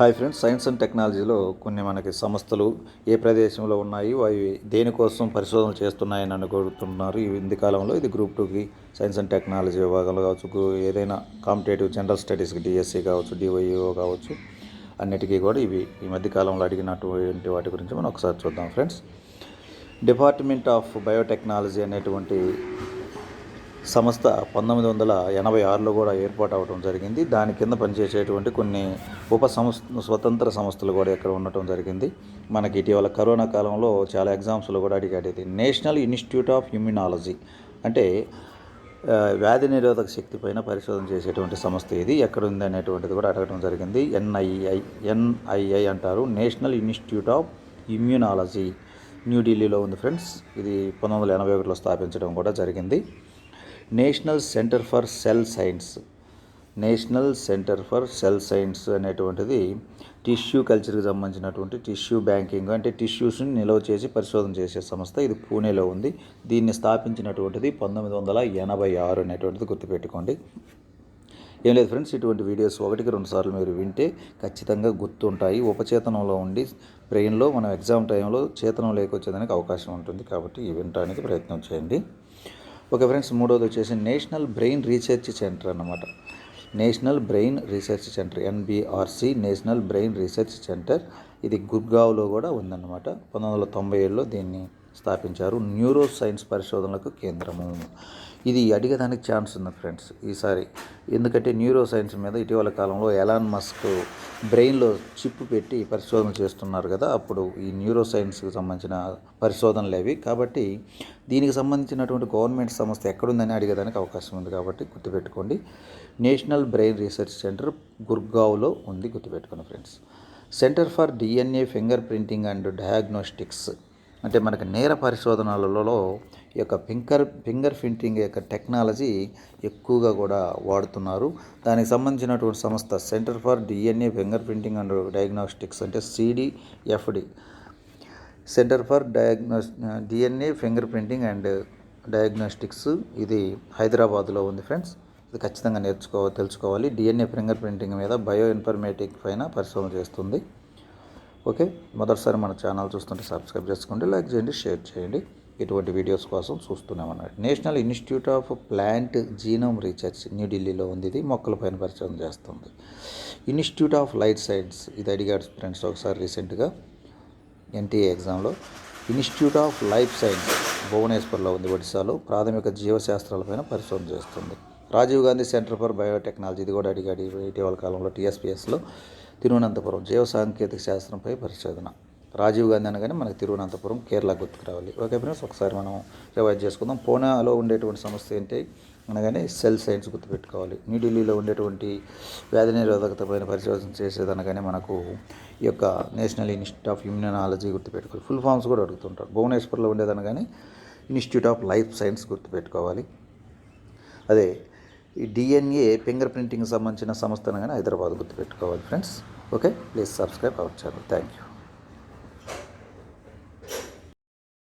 Hi friends science and టెక్నాలజీలో కొన్ని మనకి సంస్థలు ఏ ప్రదేశంలో ఉన్నాయి అవి దేనికోసం పరిశోధనలు చేస్తున్నాయని అనుకుంటున్నారు. ఈ ఇంది కాలంలో ఇది గ్రూప్ టూకి సైన్స్ అండ్ టెక్నాలజీ విభాగంలో కావచ్చు ఏదైనా కాంపిటేటివ్ జనరల్ స్టడీస్కి డిఎస్సి కావచ్చు డివైఓ కావచ్చు అన్నిటికీ కూడా ఇవి ఈ మధ్య కాలంలో అడిగినటువంటి వాటి గురించి మనం ఒకసారి చూద్దాం ఫ్రెండ్స్. డిపార్ట్మెంట్ ఆఫ్ బయోటెక్నాలజీ అనేటువంటి సంస్థ పంతొమ్మిది వందల ఎనభై ఆరులో కూడా ఏర్పాటు అవడం జరిగింది. దాని కింద పనిచేసేటువంటి కొన్ని ఉప సంస్థ స్వతంత్ర సంస్థలు కూడా ఇక్కడ ఉండటం జరిగింది. మనకి ఇటీవల కరోనా కాలంలో చాలా ఎగ్జామ్స్లో కూడా అడిగాడు ఇది నేషనల్ ఇన్స్టిట్యూట్ ఆఫ్ ఇమ్యునాలజీ. అంటే వ్యాధి నిరోధక శక్తి పైన పరిశోధన చేసేటువంటి సంస్థ ఇది. ఎక్కడ ఉంది అనేటువంటిది కూడా అడగడం జరిగింది. ఎన్ఐఐ ఎన్ఐఐ అంటారు. National institute of immunology. న్యూఢిల్లీలో ఉంది ఫ్రెండ్స్. ఇది పంతొమ్మిది వందల ఎనభై ఒకటిలో స్థాపించడం కూడా జరిగింది. National centre for cell science. National centre for cell science అనేటువంటిది టిష్యూ కల్చర్కి సంబంధించినటువంటి టిష్యూ బ్యాంకింగ్ అంటే టిష్యూస్ని నిల్వ చేసి పరిశోధన చేసే సంస్థ ఇది పూణేలో ఉంది. దీన్ని స్థాపించినటువంటిది పంతొమ్మిది వందల ఎనభై ఆరు అనేటువంటిది గుర్తుపెట్టుకోండి. ఏం లేదు ఫ్రెండ్స్ ఇటువంటి వీడియోస్ ఒకటికి రెండు సార్లు మీరు వింటే ఖచ్చితంగా గుర్తుంటాయి. ఉపచేతనంలో ఉండి బ్రెయిన్లో మనం ఎగ్జామ్ టైంలో చేతనం లేకొచ్చేదానికి అవకాశం ఉంటుంది కాబట్టి ఇవి వినటానికి ప్రయత్నం చేయండి. ఓకే ఫ్రెండ్స్ మూడోది వచ్చేసి నేషనల్ బ్రెయిన్ రీసెర్చ్ సెంటర్ అనమాట national brain research centre NBRC national brain research centre. ఇది గుర్గావ్లో కూడా ఉందన్నమాట. పంతొమ్మిది వందల తొంభై ఏడులో దీన్ని స్థాపించారు న్యూరో సైన్స్ పరిశోధనలకు కేంద్రము. ఇది అడిగేదానికి ఛాన్స్ ఉంది ఫ్రెండ్స్ ఈసారి. ఎందుకంటే న్యూరో సైన్స్ మీద ఇటీవల కాలంలో ఎలాన్ మస్క్ బ్రెయిన్లో చిప్ పెట్టి పరిశోధన చేస్తున్నారు కదా అప్పుడు ఈ న్యూరో సైన్స్కి సంబంధించిన పరిశోధనలు అవి. కాబట్టి దీనికి సంబంధించినటువంటి గవర్నమెంట్ సంస్థ ఎక్కడుందని అడిగేదానికి అవకాశం ఉంది కాబట్టి గుర్తుపెట్టుకోండి. నేషనల్ బ్రెయిన్ రీసెర్చ్ సెంటర్ గుర్గావ్లో ఉంది గుర్తుపెట్టుకోండి friends. Centre for DNA finger printing and diagnostics అంటే మనకి నేర పరిశోధనలలో ఈ యొక్క ఫింగర్ ఫింగర్ ప్రింటింగ్ యొక్క టెక్నాలజీ ఎక్కువగా కూడా వాడుతున్నారు. దానికి సంబంధించినటువంటి సంస్థ centre for DNA finger printing and diagnostics అంటే CDFD. Centre for diagnose DNA finger printing and diagnostics ఇది హైదరాబాద్లో ఉంది ఫ్రెండ్స్. ఇది ఖచ్చితంగా నేర్చుకో తెలుసుకోవాలి. డిఎన్ఏ ఫింగర్ ప్రింటింగ్ మీద బయో ఇన్ఫర్మేటిక్ పైన పరిశోధన చేస్తుంది. ఓకే? మొదటిసారి మన ఛానల్ చూస్తుంటే సబ్స్క్రైబ్ చేసుకోండి లైక్ చేయండి షేర్ చేయండి. ఇటువంటి వీడియోస్ కోసం చూస్తున్నామన్నమాట. National institute of plant genome research న్యూఢిల్లీలో ఉంది ఇది మొక్కలపైన పరిశోధన చేస్తుంది. ఇన్స్టిట్యూట్ ఆఫ్ లైట్ సైన్స్ ఇది అడిగాడు ఫ్రెండ్స్ ఒకసారి రీసెంట్గా ఎన్టీఏ ఎగ్జామ్లో. ఇన్స్టిట్యూట్ ఆఫ్ లైఫ్ సైన్స్ భువనేశ్వర్లో ఉంది ఒడిశాలో. ప్రాథమిక జీవశాస్త్రాలపైన పరిశోధన చేస్తుంది. Rajiv Gandhi centre for biotechnology ఇది కూడా అడిగాడు ఇటీవల కాలంలో టీఎస్పీఎస్లో. తిరువనంతపురం జీవ సాంకేతిక శాస్త్రంపై పరిశోధన. రాజీవ్ గాంధీ అనగానే మనకి తిరువనంతపురం కేరళ గుర్తుకు రావాలి ఓకే ఫ్రెండ్స్ ఒకసారి మనం రివైజ్ చేసుకుందాం. పూనాలో ఉండేటువంటి సమస్య ఏంటి? అనగానే సెల్ సైన్స్ గుర్తుపెట్టుకోవాలి. న్యూఢిల్లీలో ఉండేటువంటి వ్యాధి నిరోధకత పైన పరిశోధన చేసేదనగానే మనకు ఈ యొక్క నేషనల్ ఇన్స్టిట్యూట్ ఆఫ్ ఇమ్యూనాలజీ గుర్తుపెట్టుకోవాలి. ఫుల్ ఫామ్స్ కూడా అడుగుతుంటారు. భువనేశ్వర్లో ఉండేదనగానే ఇన్స్టిట్యూట్ ఆఫ్ లైఫ్ సైన్స్ గుర్తుపెట్టుకోవాలి. అదే ఈ డిఎన్ఏ ఫింగర్ ప్రింటింగ్ సంబంధించిన సంస్థను కానీ హైదరాబాద్ గుర్తుపెట్టుకోవాలి friends okay please subscribe our channel thank you